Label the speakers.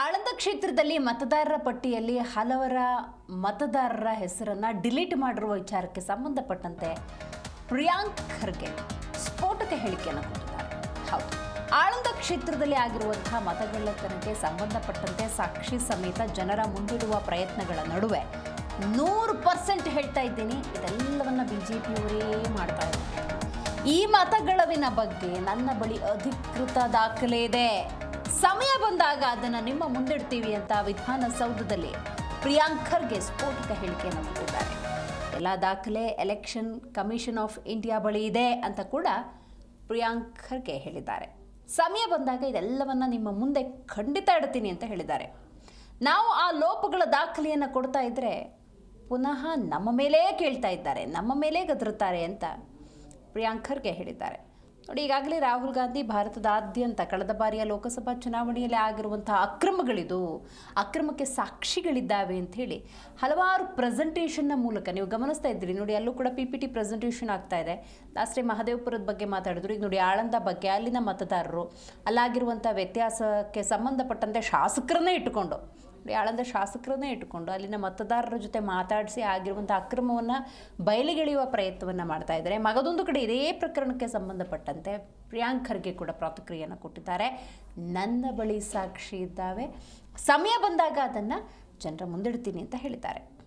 Speaker 1: ಆಳಂದ ಕ್ಷೇತ್ರದಲ್ಲಿ ಮತದಾರರ ಪಟ್ಟಿಯಲ್ಲಿ ಹಲವರ ಮತದಾರರ ಹೆಸರನ್ನ ಡಿಲೀಟ್ ಮಾಡಿರುವ ವಿಚಾರಕ್ಕೆ ಸಂಬಂಧಪಟ್ಟಂತೆ ಪ್ರಿಯಾಂಕ್ ಖರ್ಗೆ ಸ್ಫೋಟಕ ಹೇಳಿಕೆಯನ್ನು ಕೊಟ್ಟಿದ್ದಾರೆ. ಹೌದು, ಆಳಂದ ಕ್ಷೇತ್ರದಲ್ಲಿ ಆಗಿರುವಂತಹ ಮತಗಳ್ಳತನಕ್ಕೆ ಸಂಬಂಧಪಟ್ಟಂತೆ ಸಾಕ್ಷಿ ಸಮೇತ ಜನರ ಮುಂದಿಡುವ ಪ್ರಯತ್ನಗಳ ನಡುವೆ ನೂರು ಪರ್ಸೆಂಟ್ ಹೇಳ್ತಾ ಇದ್ದೀನಿ. ಇದೆಲ್ಲವನ್ನ ಬಿಜೆಪಿಯವರೇ ಮಾಡ್ತಾ ಇದ್ದಾರೆ. ಈ ಮತಗಳವಿನ ಬಗ್ಗೆ ನನ್ನ ಬಳಿ ಅಧಿಕೃತ ದಾಖಲೆ ಇದೆ. ಸಮಯ ಬಂದಾಗ ಅದನ್ನು ನಿಮ್ಮ ಮುಂದಿಡ್ತೀವಿ ಅಂತ ವಿಧಾನಸೌಧದಲ್ಲಿ ಪ್ರಿಯಾಂಕರ್ಗೆ ಸ್ಫೋಟಿಕ ಸ್ಫೋಟಕ ಹೇಳಿಕೆಯನ್ನು ಕೊಟ್ಟಿದ್ದಾರೆ ಎಲ್ಲ ದಾಖಲೆ, ಎಲೆಕ್ಷನ್ ಕಮಿಷನ್ ಆಫ್ ಇಂಡಿಯಾ ಬಳಿ ಇದೆ ಅಂತ ಕೂಡ ಪ್ರಿಯಾಂಕರ್ಗೆ ಹೇಳಿದ್ದಾರೆ. ಸಮಯ ಬಂದಾಗ ಇದೆಲ್ಲವನ್ನ ನಿಮ್ಮ ಮುಂದೆ ಖಂಡಿತ ಇಡ್ತೀನಿ ಅಂತ ಹೇಳಿದ್ದಾರೆ. ನಾವು ಆ ಲೋಪಗಳ ದಾಖಲೆಯನ್ನು ಕೊಡ್ತಾ ಇದ್ರೆ ಪುನಃ ನಮ್ಮ ಮೇಲೇ ಕೇಳ್ತಾ ಇದ್ದಾರೆ, ನಮ್ಮ ಮೇಲೇ ಗದರುತ್ತಾರೆ ಅಂತ ಪ್ರಿಯಾಂಕರ್ಗೆ ಹೇಳಿದ್ದಾರೆ. ನೋಡಿ, ಈಗಾಗಲೇ ರಾಹುಲ್ ಗಾಂಧಿ ಭಾರತದಾದ್ಯಂತ ಕಳೆದ ಬಾರಿಯ ಲೋಕಸಭಾ ಚುನಾವಣೆಯಲ್ಲಿ ಆಗಿರುವಂತಹ ಅಕ್ರಮಗಳಿದು, ಅಕ್ರಮಕ್ಕೆ ಸಾಕ್ಷಿಗಳಿದ್ದಾವೆ ಅಂತ ಹೇಳಿ ಹಲವಾರು ಪ್ರೆಸೆಂಟೇಷನ್ನ ಮೂಲಕ ನೀವು ಗಮನಿಸ್ತಾ ಇದ್ದೀರಿ. ನೋಡಿ, ಅಲ್ಲೂ ಕೂಡ ಪಿ ಪಿ ಟಿ ಪ್ರೆಸೆಂಟೇಷನ್ ಆಗ್ತಾ ಇದೆ. ಲಾಸ್ಟ್ ಮಹದೇವಪುರದ ಬಗ್ಗೆ ಮಾತಾಡಿದ್ರು. ಈಗ ನೋಡಿ, ಆಳಂದ ಬಗ್ಗೆ ಅಲ್ಲಿನ ಮತದಾರರು ಅಲ್ಲಾಗಿರುವಂಥ ವ್ಯತ್ಯಾಸಕ್ಕೆ ಸಂಬಂಧಪಟ್ಟಂತೆ ಶಾಸಕರನ್ನೇ ಇಟ್ಟುಕೊಂಡು ಆಳಂದ ಶಾಸಕರನ್ನೇ ಇಟ್ಟುಕೊಂಡು ಅಲ್ಲಿನ ಮತದಾರರ ಜೊತೆ ಮಾತಾಡಿಸಿ ಆಗಿರುವಂಥ ಅಕ್ರಮವನ್ನು ಬಯಲಿಗೆಳೆಯುವ ಪ್ರಯತ್ನವನ್ನು ಮಾಡ್ತಾ ಇದ್ದಾರೆ. ಮಗದೊಂದು ಕಡೆ ಇದೇ ಪ್ರಕರಣಕ್ಕೆ ಸಂಬಂಧಪಟ್ಟಂತೆ ಪ್ರಿಯಾಂಕ್ ಖರ್ಗೆ ಕೂಡ ಪ್ರತಿಕ್ರಿಯೆಯನ್ನು ಕೊಟ್ಟಿದ್ದಾರೆ. ನನ್ನ ಬಳಿ ಸಾಕ್ಷಿ ಇದ್ದಾವೆ. ಸಮಯ ಬಂದಾಗ ಅದನ್ನು ಜನರ ಮುಂದಿಡ್ತೀನಿ ಅಂತ ಹೇಳಿದ್ದಾರೆ.